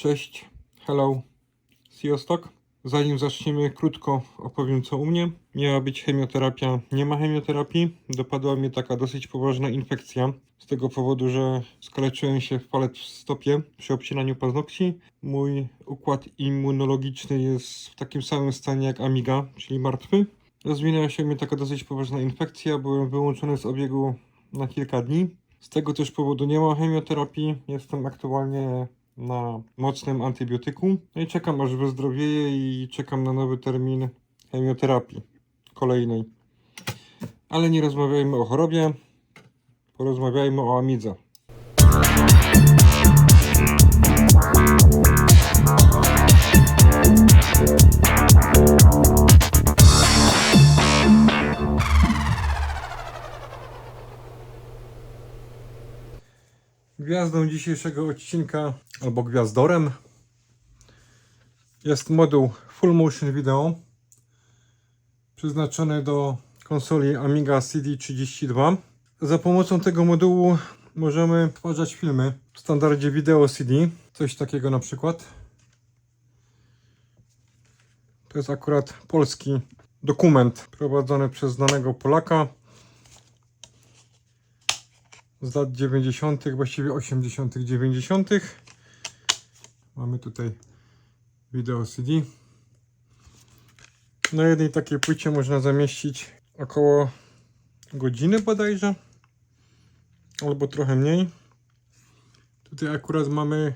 Cześć, hello, Siostok. Zanim zaczniemy, krótko opowiem co u mnie. Miała być chemioterapia, nie ma chemioterapii. Dopadła mnie taka dosyć poważna infekcja. Z tego powodu, że skaleczyłem się w palet w stopie przy obcinaniu paznokci. Mój układ immunologiczny jest w takim samym stanie jak Amiga, czyli martwy. Rozwinęła się mnie taka dosyć poważna infekcja. Byłem wyłączony z obiegu na kilka dni. Z tego też powodu nie ma chemioterapii. Jestem aktualnie na mocnym antybiotyku. No i czekam aż wyzdrowieję i czekam na nowy termin chemioterapii kolejnej. Ale nie rozmawiajmy o chorobie, porozmawiajmy o amidze. Gwiazdą dzisiejszego odcinka, albo gwiazdorem, jest moduł Full Motion Video przeznaczony do konsoli Amiga CD32. Za pomocą tego modułu możemy tworzyć filmy w standardzie wideo CD. Coś takiego na przykład. To jest akurat polski dokument prowadzony przez znanego Polaka z lat 90., właściwie 80., 90. Mamy tutaj wideo CD. Na jednej takiej płycie można zamieścić około godziny bodajże, albo trochę mniej. Tutaj akurat mamy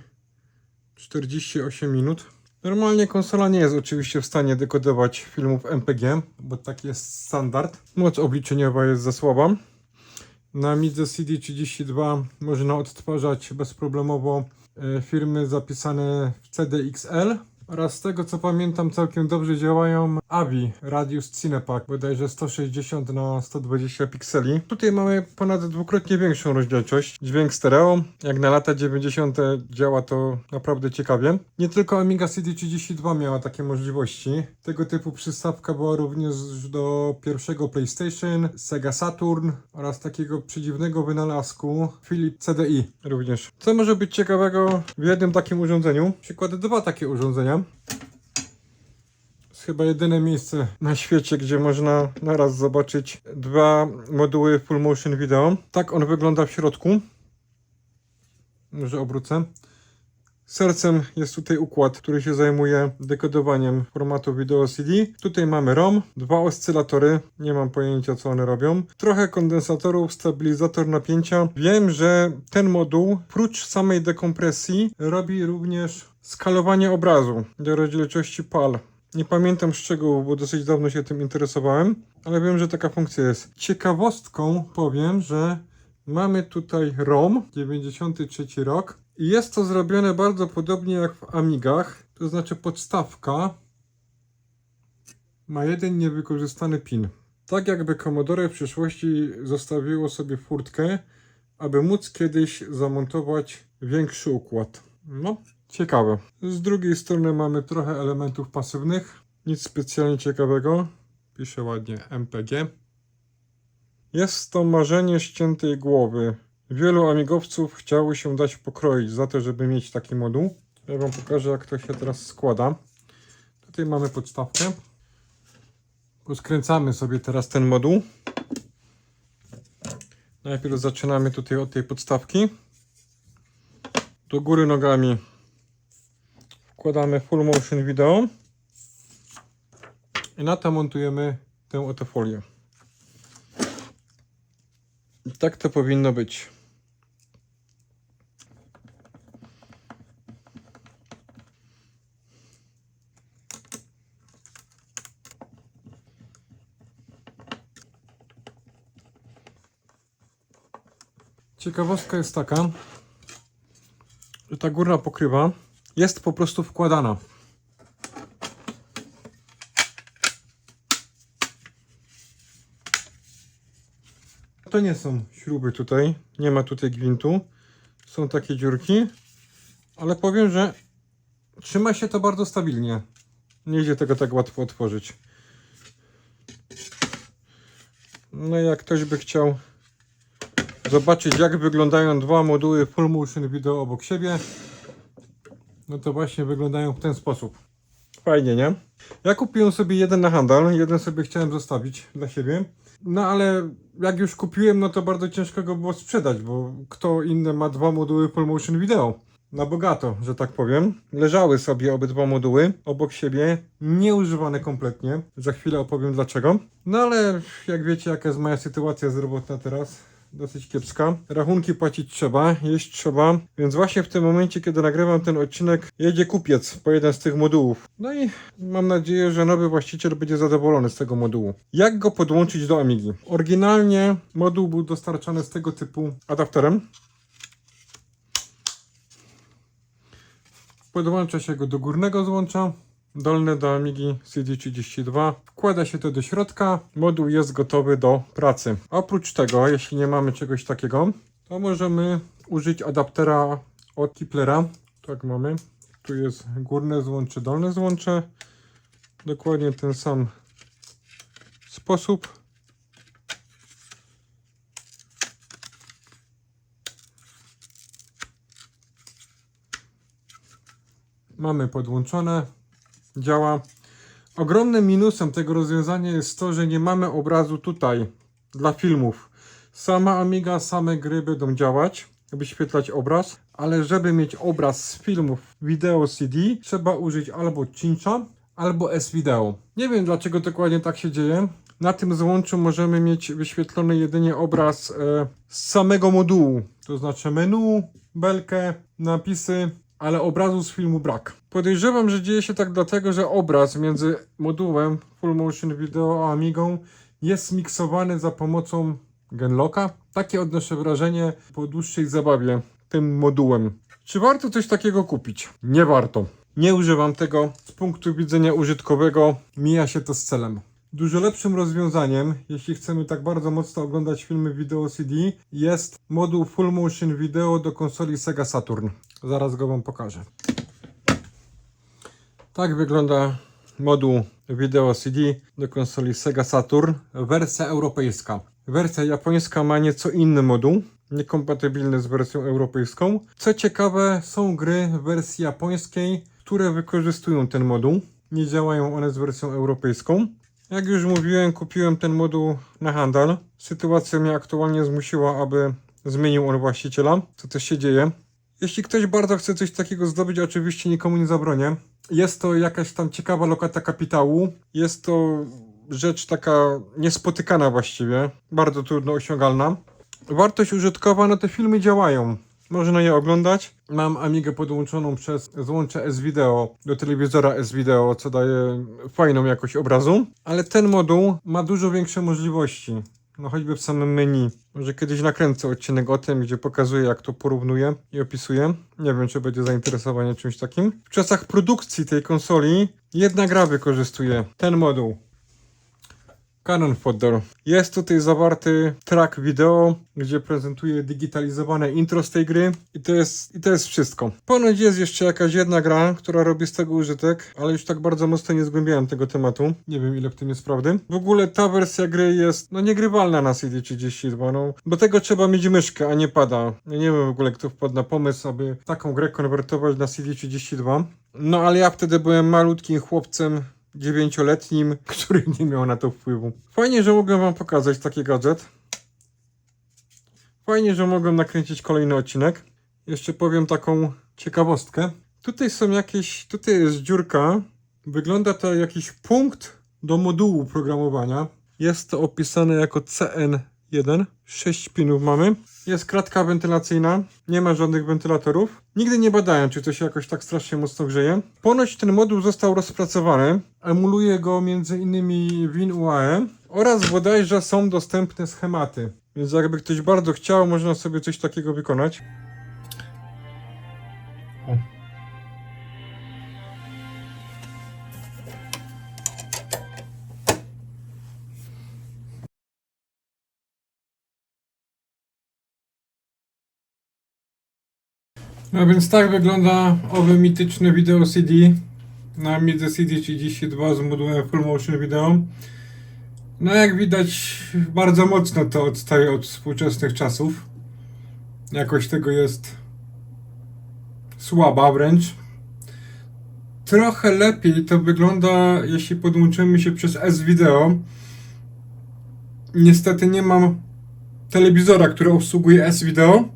48 minut. Normalnie konsola nie jest oczywiście w stanie dekodować filmów MPG, bo taki jest standard. Moc obliczeniowa jest za słaba. Na Amidze CD32 można odtwarzać bezproblemowo e, filmy zapisane w CDXL oraz z tego co pamiętam całkiem dobrze działają AVI Radius Cinepak bodajże 160 na 120 pikseli. Tutaj mamy ponad dwukrotnie większą rozdzielczość. Dźwięk stereo, jak na lata 90 działa to naprawdę ciekawie. Nie tylko Amiga CD32 miała takie możliwości. Tego typu przystawka była również do pierwszego PlayStation, Sega Saturn oraz takiego przedziwnego wynalazku Philip CDI również. Co może być ciekawego w jednym takim urządzeniu? Przykład dwa takie urządzenia. Jest chyba jedyne miejsce na świecie, gdzie można naraz zobaczyć dwa moduły Full Motion Video. Tak on wygląda w środku. Może obrócę. Sercem jest tutaj układ, który się zajmuje dekodowaniem formatu wideo CD. Tutaj mamy ROM, dwa oscylatory, nie mam pojęcia co one robią, trochę kondensatorów, stabilizator napięcia. Wiem, że ten moduł, prócz samej dekompresji, robi również skalowanie obrazu do rozdzielczości PAL. Nie pamiętam szczegółów, bo dosyć dawno się tym interesowałem, ale wiem, że taka funkcja jest. Ciekawostką powiem, że mamy tutaj ROM 93 rok i jest to zrobione bardzo podobnie jak w Amigach, to znaczy podstawka ma jeden niewykorzystany pin. Tak jakby Commodore w przyszłości zostawiło sobie furtkę, aby móc kiedyś zamontować większy układ. No, ciekawe. Z drugiej strony mamy trochę elementów pasywnych. Nic specjalnie ciekawego. Pisze ładnie MPG. Jest to marzenie ściętej głowy. Wielu amigowców chciało się dać pokroić za to, żeby mieć taki moduł. Ja Wam pokażę, jak to się teraz składa. Tutaj mamy podstawkę. Poskręcamy sobie teraz ten moduł. Najpierw zaczynamy tutaj od tej podstawki. Do góry nogami wkładamy full motion video. I na to montujemy tę oto folię. Tak to powinno być. Ciekawostka jest taka, że ta górna pokrywa jest po prostu wkładana. To nie są śruby tutaj, nie ma tutaj gwintu. Są takie dziurki, ale powiem, że trzyma się to bardzo stabilnie. Nie idzie tego tak łatwo otworzyć. No jak ktoś by chciał zobaczyć jak wyglądają dwa moduły Full Motion Video obok siebie, no to właśnie wyglądają w ten sposób. Fajnie, nie? Ja kupiłem sobie jeden na handel, jeden sobie chciałem zostawić dla siebie. No ale jak już kupiłem, no to bardzo ciężko go było sprzedać, bo kto inny ma dwa moduły Full Motion Video. Na bogato, że tak powiem. Leżały sobie obydwa moduły obok siebie, nieużywane kompletnie. Za chwilę opowiem dlaczego. No ale jak wiecie, jaka jest moja sytuacja zdrowotna teraz, dosyć kiepska. Rachunki płacić trzeba, jeść trzeba, więc właśnie w tym momencie, kiedy nagrywam ten odcinek, jedzie kupiec po jeden z tych modułów. No i mam nadzieję, że nowy właściciel będzie zadowolony z tego modułu. Jak go podłączyć do Amigi? Oryginalnie moduł był dostarczany z tego typu adapterem. Podłącza się go do górnego złącza, dolne do Amigi CD32. Wkłada się to do środka, moduł jest gotowy do pracy. Oprócz tego, jeśli nie mamy czegoś takiego, to możemy użyć adaptera od Kiplera. Tak mamy. Tu jest górne złącze, dolne złącze. Dokładnie ten sam sposób. Mamy podłączone, działa. Ogromnym minusem tego rozwiązania jest to, że nie mamy obrazu tutaj dla filmów. Sama Amiga, same gry będą działać, wyświetlać obraz, ale żeby mieć obraz z filmów wideo CD, trzeba użyć albo Cincha, albo S-Video. Nie wiem dlaczego dokładnie tak się dzieje. Na tym złączu możemy mieć wyświetlony jedynie obraz e, z samego modułu, to znaczy menu, belkę, napisy, ale obrazu z filmu brak. Podejrzewam, że dzieje się tak dlatego, że obraz między modułem Full Motion Video a Amigą jest miksowany za pomocą Genlocka. Takie odnoszę wrażenie po dłuższej zabawie tym modułem. Czy warto coś takiego kupić? Nie warto. Nie używam tego. Z punktu widzenia użytkowego mija się to z celem. Dużo lepszym rozwiązaniem, jeśli chcemy tak bardzo mocno oglądać filmy wideo CD, jest moduł Full Motion Video do konsoli Sega Saturn. Zaraz go Wam pokażę. Tak wygląda moduł wideo CD do konsoli Sega Saturn. Wersja europejska. Wersja japońska ma nieco inny moduł, niekompatybilny z wersją europejską. Co ciekawe, są gry w wersji japońskiej, które wykorzystują ten moduł. Nie działają one z wersją europejską. Jak już mówiłem, kupiłem ten moduł na handel. Sytuacja mnie aktualnie zmusiła, aby zmienił on właściciela, co też się dzieje. Jeśli ktoś bardzo chce coś takiego zdobyć, oczywiście nikomu nie zabronię. Jest to jakaś tam ciekawa lokata kapitału. Jest to rzecz taka niespotykana właściwie, bardzo trudno osiągalna. Wartość użytkowa, no te filmy działają. Można je oglądać. Mam Amigę podłączoną przez złącze S-Video do telewizora S-Video, co daje fajną jakość obrazu. Ale ten moduł ma dużo większe możliwości. No choćby w samym menu. Może kiedyś nakręcę odcinek o tym, gdzie pokazuję jak to porównuję i opisuję. Nie wiem, czy będzie zainteresowanie czymś takim. W czasach produkcji tej konsoli jedna gra wykorzystuje ten moduł. Canon Fodder. Jest tutaj zawarty track wideo, gdzie prezentuje digitalizowane intro z tej gry i to jest, i to jest wszystko. Ponoć jest jeszcze jakaś jedna gra, która robi z tego użytek, ale już tak bardzo mocno nie zgłębiałem tego tematu. Nie wiem ile w tym jest prawdy. W ogóle ta wersja gry jest no niegrywalna na CD32, no. Do tego trzeba mieć myszkę, a nie pada. Ja nie wiem w ogóle kto wpadł na pomysł, aby taką grę konwertować na CD32. No ale ja wtedy byłem malutkim chłopcem, dziewięcioletnim, który nie miał na to wpływu. Fajnie, że mogłem wam pokazać taki gadżet. Fajnie, że mogłem nakręcić kolejny odcinek. Jeszcze powiem taką ciekawostkę. Tutaj są jakieś, tutaj jest dziurka. Wygląda to jak jakiś punkt do modułu programowania. Jest to opisane jako CN1. 6 pinów mamy. Jest kratka wentylacyjna, nie ma żadnych wentylatorów. Nigdy nie badałem, czy to się jakoś tak strasznie mocno grzeje. Ponoć ten moduł został rozpracowany. Emuluje go m.in. WinUAE oraz bodajże są dostępne schematy. Więc jakby ktoś bardzo chciał, można sobie coś takiego wykonać. No więc tak wygląda owe mityczne wideo CD na Midze CD32 z modułem Full Motion Video. No jak widać bardzo mocno to odstaje od współczesnych czasów. Jakość tego jest słaba wręcz. trochę lepiej to wygląda, jeśli podłączymy się przez S-Video. Niestety nie mam telewizora, który obsługuje S-Video.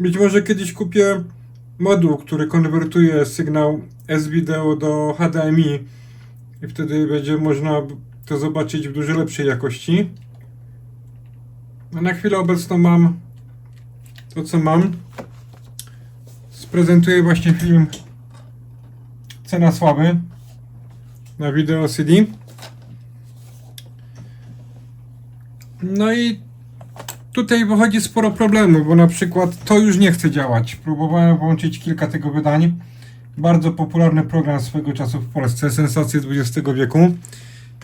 Być może kiedyś kupię moduł, który konwertuje sygnał S-Video do HDMI i wtedy będzie można to zobaczyć w dużo lepszej jakości. A na chwilę obecną mam to, co mam. Sprezentuję właśnie film Cena Sławy na wideo CD. No i tutaj wychodzi sporo problemów, bo na przykład to już nie chce działać. Próbowałem włączyć kilka tego wydań. Bardzo popularny program swego czasu w Polsce, sensacje XX wieku.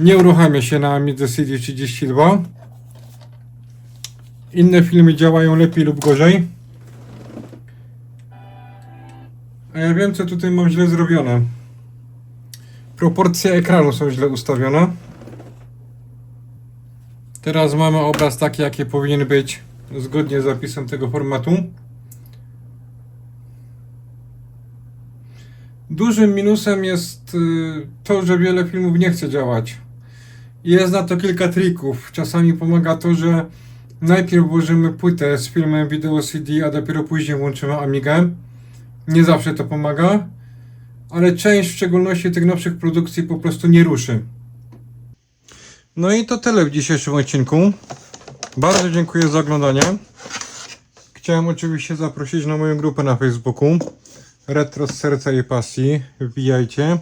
Nie uruchamia się na Amidze CD32. Inne filmy działają lepiej lub gorzej. A ja wiem, co tutaj mam źle zrobione. Proporcje ekranu są źle ustawione. Teraz mamy obraz taki, jaki powinien być zgodnie z zapisem tego formatu. Dużym minusem jest y, to, że wiele filmów nie chce działać. Jest na to kilka trików. Czasami pomaga to, że najpierw włożymy płytę z filmem wideo CD, a dopiero później włączymy Amigę. Nie zawsze to pomaga, ale część w szczególności tych nowszych produkcji po prostu nie ruszy. No i to tyle w dzisiejszym odcinku. Bardzo dziękuję za oglądanie. Chciałem oczywiście zaprosić na moją grupę na Facebooku. Retro z serca i pasji. Wbijajcie.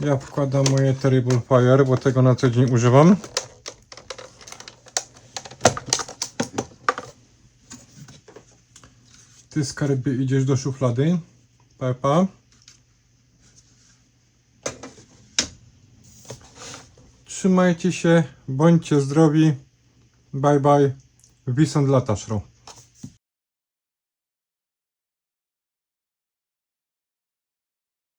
Ja wkładam moje Terrible Fire, bo tego na co dzień używam. Ty skarbie idziesz do szuflady. Pepa. Trzymajcie się, bądźcie zdrowi. Bye bye. Wisąd lata szro.